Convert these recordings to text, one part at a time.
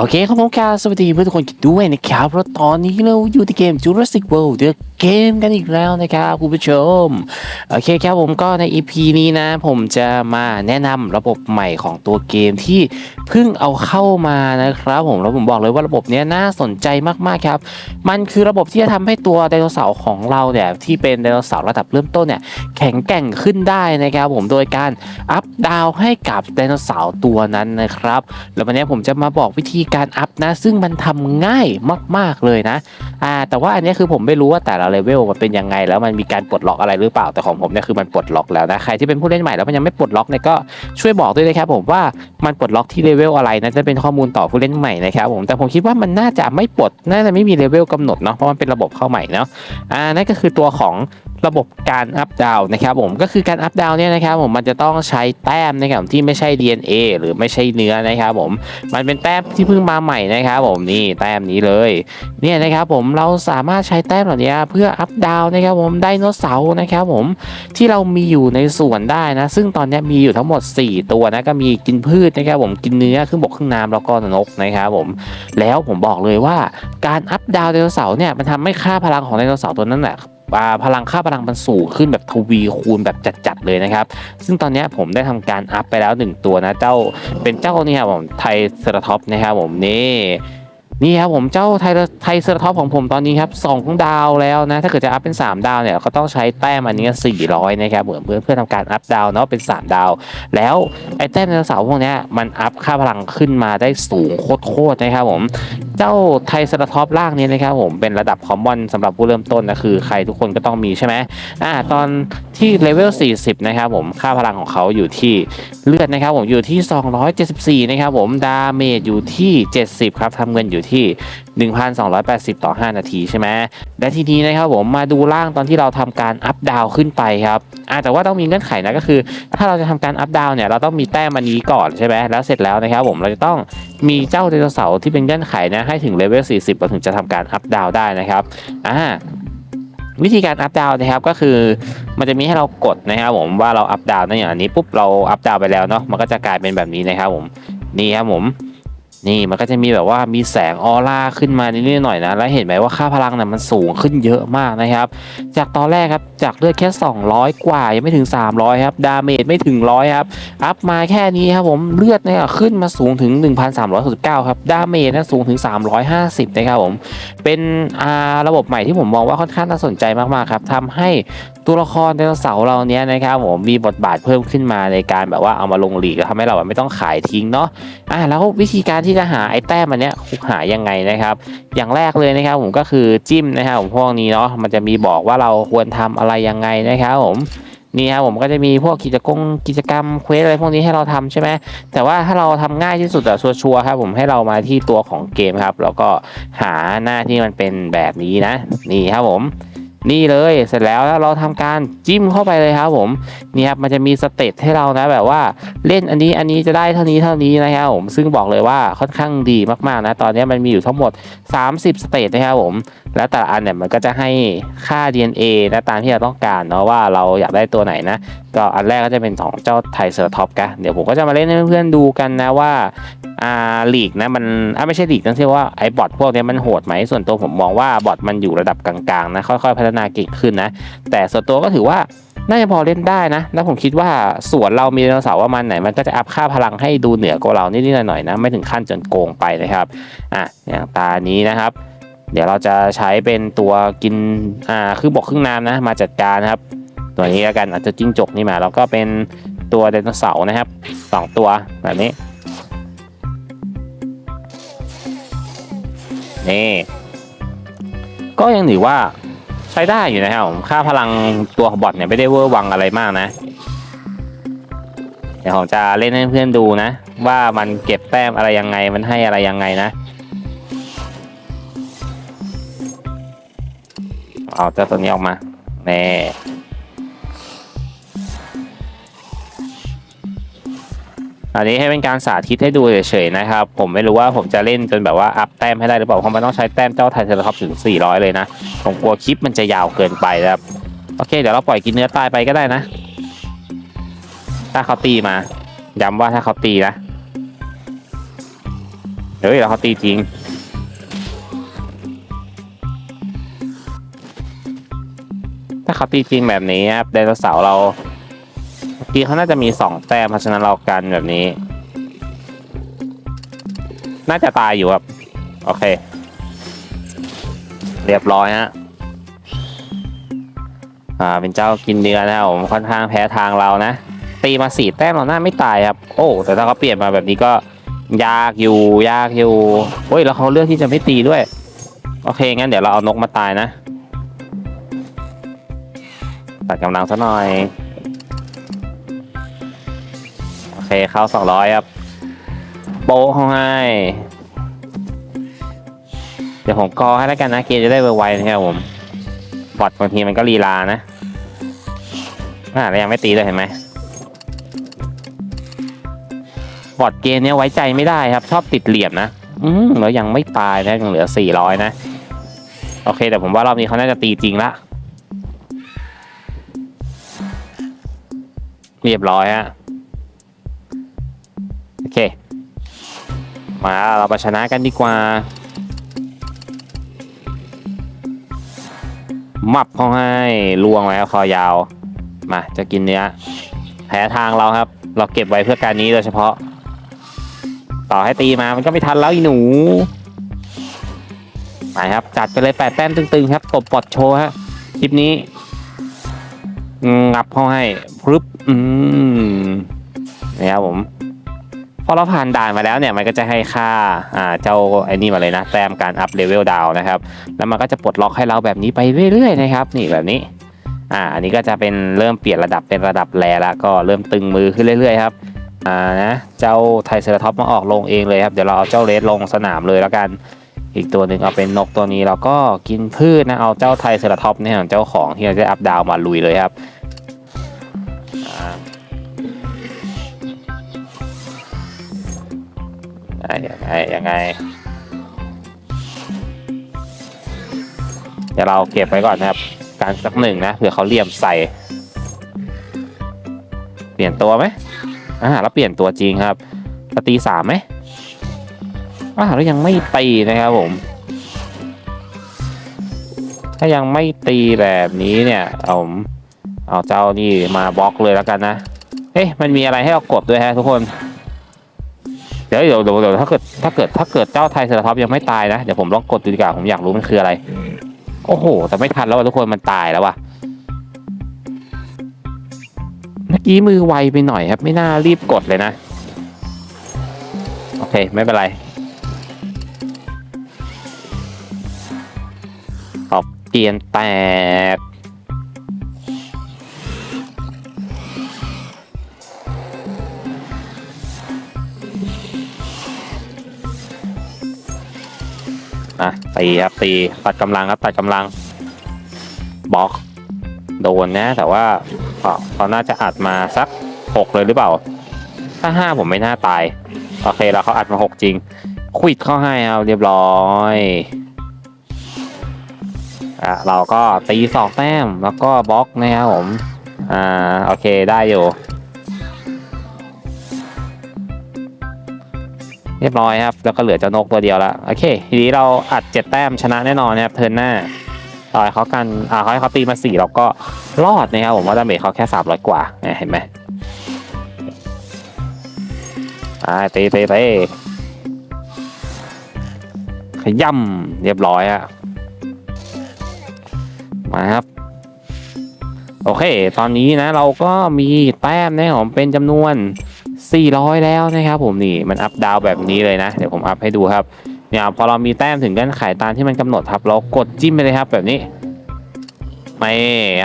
โอเคครับผมครับสวัสดีเพื่อนทุกคนกันด้วยนะครับเพราะตอนนี้เราอยู่ที่เกม Jurassic World The Game กันอีกแล้วนะครับคุณผู้ชม โอเคครับผมก็ใน EP นี้นะ ผมจะมาแนะนำระบบใหม่ของตัวเกมที่เพิ่งเอาเข้ามานะครับผมแล้วผมบอกเลยว่าระบบเนี้ยน่าสนใจมากๆครับ มันคือระบบที่จะทำให้ตัวไดโนเสาร์ของเราเนี่ยที่เป็นไดโนเสาร์ระดับเริ่มต้นเนี่ยแข็งแกร่งขึ้นได้นะครับผมโดยการอัพดาวให้กับไดโนเสาร์ตัวนั้นนะครับ แล้ววันนี้ผมจะมาบอกวิธีการอัพนะ ซึ่งมันทำง่ายมาก ๆเลยนะอ่าแต่ว่าอันนี้คือผมไม่รู้ว่าแต่ละเลเวลมันเป็นยังไง แล้วมันมีการปลดล็อกอะไรหรือเปล่าแต่ของผมเนี่ยคือมันปลดล็อกแล้วนะใครที่เป็นผู้เล่นใหม่แล้วมันยังไม่ปลดล็อกเนี่ยก็ช่วยบอกด้วยนะครับผมว่ามันปลดล็อกที่เลเวลอะไรนะจะเป็นข้อมูลต่อผู้เล่นใหม่นะครับผมแต่ผมคิดว่ามันน่าจะไม่ปลดน่าจะไม่มีเลเวลกำหนดเนาะเพราะมันเป็นระบบเข้าใหม่เนาะอ่านั่นก็คือตัวของ ระบบการอัพดาวนะครับผมก็คือการอัพดาวเนี่ยนะครับผมมันจะต้องใช้แต้มนะครับที่ไม่ใช่ DNA หรือไม่ใช่เนื้อนะครับผมมันเป็นแต้มที่เพิ่งมาใหม่นะครับผมนี่แต้มนี้เลยเนี่ยนะครับผมเราสามารถใช้แต้มเหล่านี้เพื่ออัพดาวนะครับผมไดโนเสาร์นะครับผมที่เรามีอยู่ในสวนได้นะ ซึ่งตอนนี้มีอยู่ทั้งหมด 4 ตัวนะก็มีกินพืชนะครับผมกินเนื้อครึ่งบกครึ่งน้ำแล้วก็นกนะครับผมแล้วผมบอกเลยว่าการอัพดาวไดโนเสาร์เนี่ยมันทำให้ค่าพลังของไดโนเสาร์ตัวนั้นแหละ พลังค่าพลังมันสูงขึ้นแบบทวีคูณแบบจัดๆเลยนะครับ ซึ่งตอนนี้ผมได้ทำการอัพไปแล้ว 1 ตัวนะเจ้าเป็นเจ้านี่ครับผมไทเซราท็อปนะครับผมนี่ นี่ครับผมเจ้าไทไทเซราท็อปของผมตอนนี้ครับสองดาวแล้วนะ ถ้าเกิดจะอัพเป็น 3 ดาวเนี่ยก็ต้องใช้แต้มอันนี้ 400 นะครับเหมือนเพื่อเพื่อทำการอัพดาวเนาะเป็น 3 ดาว แล้วไอ้แต้มไดโนเสาร์พวกนี้มันอัพค่าพลังขึ้นมาได้สูงโคตรๆนะครับผมเจ้าไทสตาท็อปล่างนี้นะครับผมเป็นระดับคอมมอนสำหรับผู้เริ่มต้นนะคือใครทุกคนก็ต้องมีใช่ไหมอ่าตอนที่เลเวล 40 นะครับผมค่าพลังของเขาอยู่ที่เลือดนะครับผมอยู่ที่ 274 นะครับผมดาเมจอยู่ที่ 70 ครับทำเงินอยู่ที่ 1,280 ต่อ 5 นาทีใช่ไหมและทีนี้นะครับผมมาดูล่างตอนที่เราทำการอัพดาวขึ้นไปครับอ่าแต่ว่าต้องมีเงื่อนไขนะก็คือ ถ้าเราจะทำการอัพดาวเนี่ยเราต้องมีแต้มอันนี้ก่อนใช่ไหมแล้วเสร็จแล้วนะครับผมเราจะต้องมีเจ้าไดโนเสาร์ที่เป็นเงื่อนไขนะให้ถึงเลเวล 40 เราถึงจะทำการอัพดาวได้นะครับอ่าวิธีการอัพดาวนะครับก็คือมันจะมีให้เรากดนะครับผมว่าเราอัพดาวนั่นอย่างนนี้ปุ๊บเราอัพดาวไปแล้วเนาะมันก็จะกลายเป็นแบบนี้นะครับผมนี่ครับผม นี่มันก็จะมีแบบว่ามีแสงออร่าขึ้นมานิดหน่อยนะ แล้วเห็นไหมว่าค่าพลังน่ะมันสูงขึ้นเยอะมากนะครับ จากตอนแรกครับจากเลือดแค่ 200 กว่ายังไม่ถึง 300 ครับ ดาเมจไม่ถึงร้อยครับ อัพมาแค่นี้ครับผมเลือดเนี่ยขึ้นมาสูงถึง 1,369 ครับ ดาเมจนะสูงถึง 350 นะครับผม เป็นอ่าระบบใหม่ที่ผมมองว่าค่อนข้างน่าสนใจมากๆครับทำให้ตัวละครไดโนเสาร์เราเนี้ยนะครับผมมีบทบาทเพิ่มขึ้นมาในการแบบว่าเอามาลงหลีกทำให้เราแบบไม่ต้องขายทิ้งเนาะอ่าแล้ววิธีการที่จะหาไอ้แต้มอันเนี้ยหายังไงนะครับ อย่างแรกเลยนะครับผมก็คือจิ้มนะครับผมพวกนี้เนาะมันจะมีบอกว่าเราควรทำอะไรยังไงนะครับผมนี่ครับผมก็จะมีพวกกิจกรรมกิจกรรมเควสอะไรพวกนี้ให้เราทำใช่ไหมแต่ว่าถ้าเราทำง่ายที่สุดอะชัวร์ครับผมให้เรามาที่ตัวของเกมครับ แล้วก็หาหน้าที่มันเป็นแบบนี้นะ นี่ครับผม นี่เลยเสร็จแล้วแล้วเราทำการจิ้มเข้าไปเลยครับผมนี่ครับมันจะมีสเตตให้เรานะแบบว่าเล่นอันนี้อันนี้จะได้เท่านี้เท่านี้นะครับผมซึ่งบอกเลยว่าค่อนข้างดีมากๆนะตอนนี้มันมีอยู่ทั้งหมด 30 สเตจนะครับผมแล้วแต่ละอันเนี่ยมันก็จะให้ค่า DNA นะตามที่เราต้องการเนาะว่าเราอยากได้ตัวไหนนะก็อันแรกก็จะเป็นของเจ้าไทเซอร์ท็อปกันเดี๋ยวผมก็จะมาเล่นให้เพื่อนๆดูกันนะว่า อ่าลีกนะมันอ่าไม่ใช่ลีกต้องเรียกว่าไอ้บอทพวกนี้มันโหดไหมส่วนตัวผมมองว่าบอทมันอยู่ระดับกลางๆนะค่อยๆพัฒนาเก่งขึ้นนะแต่ส่วนตัวก็ถือว่าน่าจะพอเล่นได้นะ แล้วผมคิดว่าส่วนเรามีไดโนเสาร์ว่ามันไหน มันก็จะอัพค่าพลังให้ดูเหนือกว่าเรานิดๆหน่อยๆนะ ไม่ถึงขั้นจนโกงไปนะครับ อะ อย่างตานี้นะครับ เดี๋ยวเราจะใช้เป็นตัวกิน อ่า คือบอกครึ่งน้ำนะ มาจัดการนะครับ ตัวนี้แล้วกันอาจจะจิ้งจกนี่มา แล้วก็เป็นตัวไดโนเสาร์นะครับสองตัวแบบนี้ นี่ ก็ยังถือว่าใช้ได้อยู่นะครับผมค่าพลังตัวบอทเนี่ยไม่ได้เวอร์วังอะไรมากนะ เดี๋ยวผมจะเล่นให้เพื่อนดูนะ ว่ามันเก็บแต้มอะไรยังไงมันให้อะไรยังไงนะเอาเจ้าตัวนี้ออกมาแน่ อันนี้ให้เป็นการสาธิตให้ดูเฉยๆนะครับ ผมไม่รู้ว่าผมจะเล่นจนแบบว่าอัพแต้มให้ได้หรือเปล่าเพราะมันต้องใช้แต้มเจ้าไทเทอร์คอปถึง 400 เลยนะ ผมกลัวคลิปมันจะยาวเกินไปนะครับ โอเค เดี๋ยวเราปล่อยกินเนื้อตายไปก็ได้นะ ถ้าเขาตีมา ย้ำว่าถ้าเขาตีนะ เฮ้ยแล้วเขาตีจริงถ้าเขาตีจริงแบบนี้ครับไดโนเสาร์เรา กีเขาน่าจะมีสองแต้มเพราะฉะนั้นเรากันแบบนี้ น่าจะตายอยู่ครับ โอเค เรียบร้อยฮะอ่าเป็นเจ้ากินเนื้อนะครับผมค่อนข้างแพ้ทางเรานะ ตีมาสี่แต้มเราหน้าไม่ตายครับ โอ้แต่ถ้าเขาเปลี่ยนมาแบบนี้ก็ยากอยู่ยากอยู่โอ้ยแล้วเขาเลือกที่จะไม่ตีด้วย โอเคงั้นเดี๋ยวเราเอานกมาตายนะตัดกำลังซะหน่อย เคเข้าสองร้อยครับ โป๊เขาให้ เดี๋ยวผมกอให้แล้วกันนะเกมจะได้ไวๆนะครับผมบอทบางทีมันก็ลีลานะอ่าแล้วยังไม่ตีเลยเห็นไหมบอทเกมเนี้ยไว้ใจไม่ได้ครับ ชอบติดเหลี่ยมนะ อืมแล้วยังไม่ตายนะยังเหลือสี่ร้อยนะ โอเค แต่ผมว่ารอบนี้เขาน่าจะตีจริงละ เรียบร้อยฮะ เค มาเรามาชนะกันดีกว่า มับเขาให้ลวงไว้ครับคอยาว มาจะกินเนื้อแพ้ทางเราครับ เราเก็บไว้เพื่อการนี้โดยเฉพาะ ต่อให้ตีมามันก็ไม่ทันแล้วอีหนูไปครับ จัดไปเลยแปดแต้มตึงๆครับตบปอดโชว์ฮะคลิปนี้งับเขาให้ปึ๊บอืมนี่ครับผม พอเราผ่านด่านมาแล้วเนี่ยมันก็จะให้ค่าอ่าเจ้าไอ้นี่มาเลยนะแต้มการอัพเลเวลดาวนะครับแล้วมันก็จะปลดล็อกให้เราแบบนี้ไปเรื่อยๆนะครับนี่แบบนี้อ่าอันนี้ก็จะเป็นเริ่มเปลี่ยนระดับเป็นระดับแรแล้วก็เริ่มตึงมือขึ้นเรื่อยๆครับอ่านะเจ้าไทเซอร์ท็อปมาออกลงเองเลยครับเดี๋ยวเราเอาเจ้าเรสลงสนามเลยแล้วกันอีกตัวหนึ่งเอาเป็นนกตัวนี้เราก็กินพืชนะเอาเจ้าไทเซอร์ท็อปเนี่ยของเจ้าของที่เราจะอัพดาวมาลุยเลยครับ ยังไงยังไง เดี๋ยวเราเก็บไว้ก่อนนะครับ การสักหนึ่งนะเผื่อเขาเหลี่ยมใส่ เปลี่ยนตัวไหมอ่าแล้วเปลี่ยนตัวจริงครับตีสามไหมอ่าแล้วยังไม่ตีนะครับผม ถ้ายังไม่ตีแบบนี้เนี่ย เอาผมเอาเจ้านี่มาบล็อกเลยแล้วกันนะ เอ๊ะมันมีอะไรให้เรากดด้วยฮะทุกคน เดี๋ยวเดี๋ยวเดี๋ยวถ้าเกิดถ้าเกิดถ้าเกิดเจ้าไทยเซอร์ท็อปยังไม่ตายนะเดี๋ยวผมลองกดดูดีกว่าผมอยากรู้มันคืออะไร โอ้โห แต่ไม่ทันแล้ววทุกคนมันตายแล้วว่ะเมื่อกี้มือไวไปหน่อยครับ ไม่น่ารีบกดเลยนะ โอเค ไม่เป็นไรขอบเตียนแตก อะตีครับตีตัดกำลังครับตัดกำลังบล็อกโดนนะ แต่ว่าเขาเขาน่าจะอัดมาสักหกเลยหรือเปล่า ถ้าห้าผมไม่น่าตาย โอเคแล้วเขาอัดมาหกจริง ควิดเข้าให้เอาเรียบร้อยอะเราก็ตีสองแต้มแล้วก็บล็อกนะครับผมอ่าโอเคได้อยู่ เรียบร้อยครับ แล้วก็เหลือเจ้านกตัวเดียวละโอเค ทีนี้เราอัดเจ็ดแต้มชนะแน่นอนนะครับเทิร์นหน้าต่อยเขากันอ่าเขาให้เขาตีมาสี่เราก็รอดนะครับผมว่าดาเมจเขาแค่สามร้อยกว่าเนี่ยเห็นไหมอ่าเตะเตะเตะขย่ำเรียบร้อยอะมาครับ โอเค ตอนนี้นะเราก็มีแต้มนะผมเป็นจำนวน 400 แล้วนะครับผมนี่มันอัพดาวแบบนี้เลยนะ เดี๋ยวผมอัพให้ดูครับเนี่ยพอเรามีแต้มถึงเงื่อนไขตามที่มันกำหนดครับ เรากดจิ้มไปเลยครับแบบนี้ไม่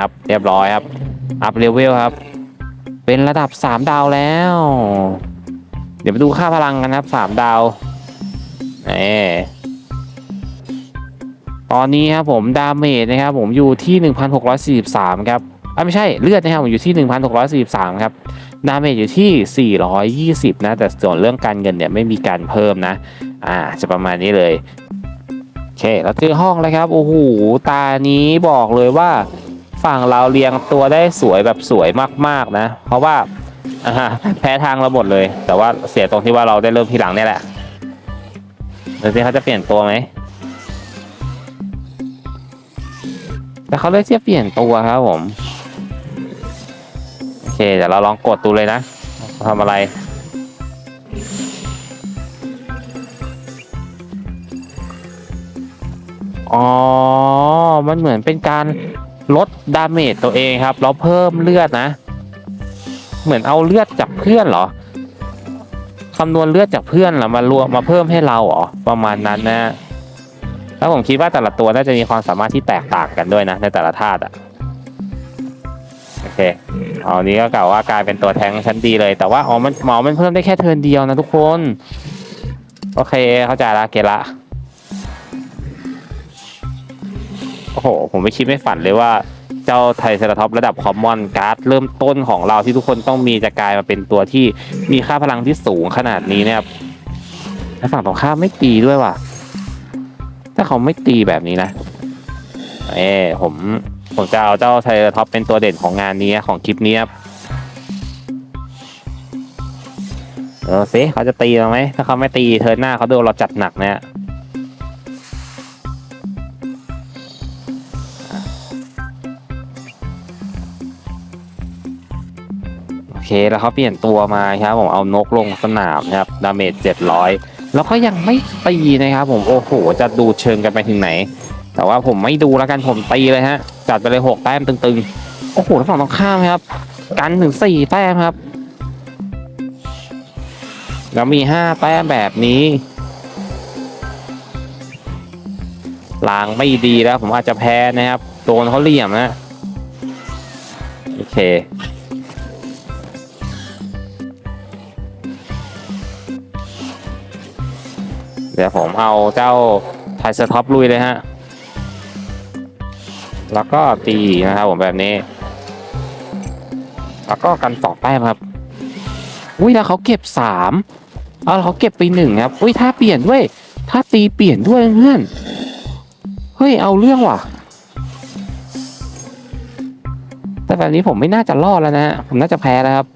ครับเรียบร้อยครับ อัพเลเวลครับ เป็นระดับ 3 ดาวแล้ว เดี๋ยวไปดูค่าพลังกันครับ 3 ดาวนี่ตอนนี้ครับผมดาเมจนะครับผมอยู่ที่ 1643 ครับอะไม่ใช่เลือดนะครับผมอยู่ที่ 1643 ครับ ดาเมจอยู่ที่ 420 นะ แต่ส่วนเรื่องการเงินเนี่ยไม่มีการเพิ่มนะ อ่า จะประมาณนี้เลย โอเค แล้วเจอห้องแล้วครับ โอ้โห ตานี้บอกเลยว่าฝั่งเราเรียงตัวได้สวยแบบสวยมากๆนะ เพราะว่าแพ้ทางเราหมดเลย แต่ว่าเสียตรงที่ว่าเราได้เริ่มทีหลังเนี่ยแหละดูสิเขาจะเปลี่ยนตัวไหม แต่เขาเลือกที่จะเปลี่ยนตัวครับผม เคเดี๋ยวเราลองกดดูเลยนะทำอะไร อ๋อ มันเหมือนเป็นการลดดาเมจตัวเองครับ แล้วเพิ่มเลือดนะ เหมือนเอาเลือดจากเพื่อนเหรอคำนวณเลือดจากเพื่อนเหรอมารวมมาเพิ่มให้เราเหรอประมาณนั้นนะ แล้วผมคิดว่าแต่ละตัวน่าจะมีความสามารถที่แตกต่างกันด้วยนะ ในแต่ละธาตุอะ โอเคเอานี้ก็กล่าวว่ากลายเป็นตัวแทงชั้นดีเลย แต่ว่าอ๋อมันหมอมันเพิ่มได้แค่เทิร์นเดียวนะทุกคน โอเคเข้าใจละเกละโอ้โห ผมไม่คิดไม่ฝันเลยว่าเจ้าไทเซราท็อประดับคอมมอนการ์ดเริ่มต้นของเราที่ทุกคนต้องมีจะกลายมาเป็นตัวที่มีค่าพลังที่สูงขนาดนี้เนะครับแล้วฝั่งตรงข้ามไม่ตีด้วยว่ะ ถ้าเขาไม่ตีแบบนี้นะ เอ้ผม ผมจะเอาเจ้าไทเรท็อปเป็นตัวเด่นของงานนี้ของคลิปนี้ครับเออสิเขาจะตีเราไหมถ้าเขาไม่ตีเทิร์นหน้าเขาโดนเราจัดหนักเนี่ยโอเคแล้วเขาเปลี่ยนตัวมาครับผมเอานกลงสนามนะครับดาเมจ700แล้วก็ยังไม่ตีนะครับผมโอ้โหจะดูเชิงกันไปถึงไหน แต่ว่าผมไม่ดูแล้วกันผมตีเลยฮะ จัดไปเลยหกแต้มตึงๆ โอ้โหแล้วฝั่งตรงข้ามครับ กันถึงสี่แต้มครับ แล้วมีห้าแต้มแบบนี้ลางไม่ดีแล้ว ผมอาจจะแพ้นะครับ โดนเขาเหลี่ยมนะ โอเค เดี๋ยวผมเอาเจ้าไทเซอร์ท็อปลุยเลยฮะ แล้วก็ตีนะครับผมแบบนี้ แล้วก็กันสองแต้มครับ อุ้ยแล้วเขาเก็บสามเอาเขาเก็บไปหนึ่งครับ อุ้ยถ้าเปลี่ยนด้วยถ้าตีเปลี่ยนด้วยเพื่อน เฮ้ยเอาเรื่องว่ะ แต่แบบนี้ผมไม่น่าจะรอดแล้วนะผมน่าจะแพ้แล้วครับ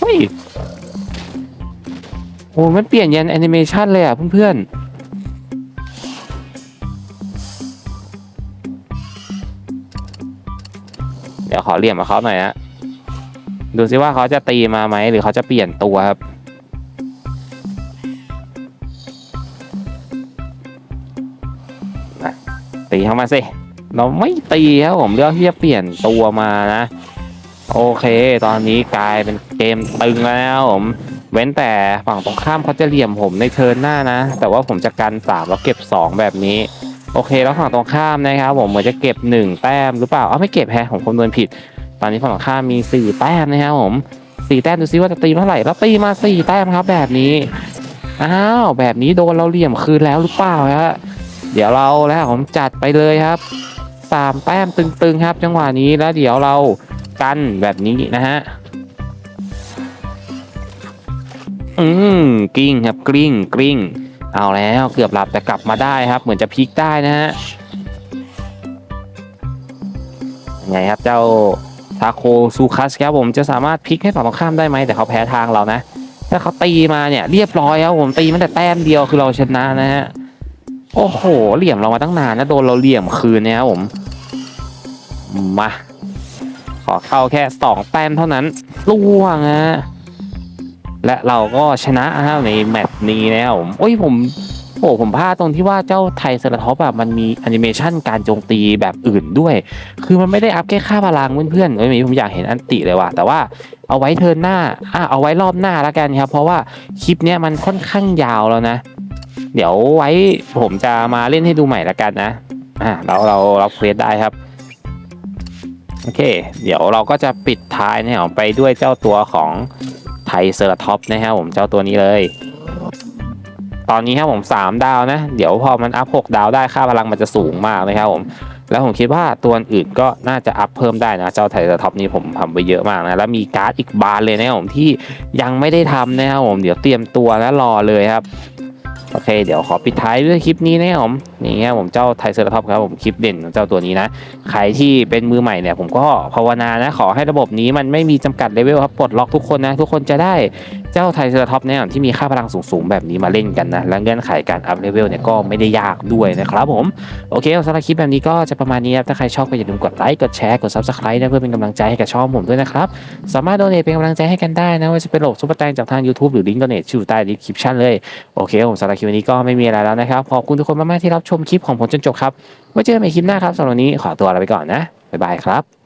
เฮ้ยโอ้มันเปลี่ยนยันแอนิเมชันเลยอะเพื่อนๆ อเหลี่ยมกับเขาหน่อยฮะดูซิว่าเขาจะตีมาไหมหรือเขาจะเปลี่ยนตัวครับ ตีเข้ามาสิ เราไม่ตีครับผมเลือกที่จะเปลี่ยนตัวมานะ โอเค ตอนนี้กลายเป็นเกมตึงแล้วผม เว้นแต่ฝั่งตรงข้ามเขาจะเหลี่ยมผมในเทิร์นหน้านะ แต่ว่าผมจะกันสามแล้วเก็บสองแบบนี้ โอเคแล้วฝั่งตรงข้ามนะครับผมเหมือนจะเก็บหนึ่งแต้มหรือเปล่าอ้าวไม่เก็บแฮะผมคำนวณผิด ตอนนี้ฝั่งตรงข้ามมีสี่แต้มนะครับผมสี่แต้มดูซิว่าจะตีเท่าไหร่แล้วตีมาสี่แต้มครับ แบบนี้อ้าวแบบนี้โดนเราเหลี่ยมคืนแล้วหรือเปล่าฮะเดี๋ยวเราแล้วผมจัดไปเลยครับสามแต้มตึงๆครับ จังหวะนี้แล้วเดี๋ยวเรากันแบบนี้นะฮะอืมกลิ้งครับกลิ้งกลิ้ง เอาแล้วเกือบหลับแต่กลับมาได้ครับ เหมือนจะพลิกได้นะฮะยังไงครับเจ้าทาโคซูคัสครับผมจะสามารถพลิกให้ฝั่งตรงข้ามได้ไหมแต่เขาแพ้ทางเรานะถ้าเขาตีมาเนี่ยเรียบร้อยครับผมตีมันแต่แต้มเดียวคือเราชนะนะฮะโอ้โห เหลี่ยมเรามาตั้งนานนะโดนเราเหลี่ยมคืนเนี่ยครับผมมาขอเข้าแค่สองแต้มเท่านั้นล่วงฮะ และเราก็ชนะครับในแมตช์นี้นะครับผมโอ้ยผมโอ้ผมพลาดตรงที่ว่าเจ้าไทเซอร์ท็อปอะมันมีแอนิเมชันการโจมตีแบบอื่นด้วย คือมันไม่ได้อัพแค่ค่าพลังเพื่อนๆเอ้ยผมอยากเห็นอันติเลยว่ะแต่ว่าเอาไว้เทินหน้าอะเอาไว้รอบหน้าแล้วกันครับ เพราะว่าคลิปเนี้ยมันค่อนข้างยาวแล้วนะ เดี๋ยวไว้ผมจะมาเล่นให้ดูใหม่ละกันนะอะเราเราเราเควสได้ครับโอเค เดี๋ยวเราก็จะปิดท้ายนะครับไปด้วยเจ้าตัวของ ไทเซอร์ท็อปนะครับผมเจ้าตัวนี้เลย ตอนนี้ครับผม 3 ดาวนะ เดี๋ยวพอมันอัพ 6 ดาวได้ค่าพลังมันจะสูงมากนะครับผมแล้วผมคิดว่าตัวอื่นก็น่าจะอัพเพิ่มได้นะ เจ้าไทเซอร์ท็อปนี้ผมทำไปเยอะมากนะ แล้วมีการ์ดอีกบานเลยนะครับผมที่ยังไม่ได้ทำนะครับผมเดี๋ยวเตรียมตัวและรอเลยครับ โอเค เดี๋ยวขอปิดท้ายด้วยคลิปนี้นะครับผมนี่ครับผมเจ้าไทเซอร์ท็อปครับผมคลิปเด่นของเจ้าตัวนี้นะใครที่เป็นมือใหม่เนี่ยผมก็ภาวนานะขอให้ระบบนี้มันไม่มีจำกัดเลเวลครับปลดล็อกทุกคนนะทุกคนจะได้เจ้าไทเซราท็อปเนี่ยที่มีค่าพลังสูงๆแบบนี้มาเล่นกันนะ และเงื่อนไขการอัพเลเวลเนี่ยก็ไม่ได้ยากด้วยนะครับผม โอเคสำหรับคลิปแบบนี้ก็จะประมาณนี้ครับถ้าใครชอบก็อย่าลืมกดไลค์กดแชร์กด subscribe นะเพื่อเป็นกำลังใจให้กับช่องผมด้วยนะครับ สามารถโดเนทเป็นกำลังใจให้กันได้นะว่าจะเป็นโหลดซุปเปอร์แตงจากทาง YouTube หรือลิงก์โดเนทอยู่ใต้ดีคริปชันเลยโอเคผมสำหรับคลิปนี้ก็ไม่มีอะไรแล้วนะครับขอบคุณทุกคนมากๆที่รับชมคลิปของผมจนจบครับไว้เจอกันใหม่คลิปหน้าครับสำหรับวันนี้ขอตัวลาไปก่อนนะบ๊ายบายครับ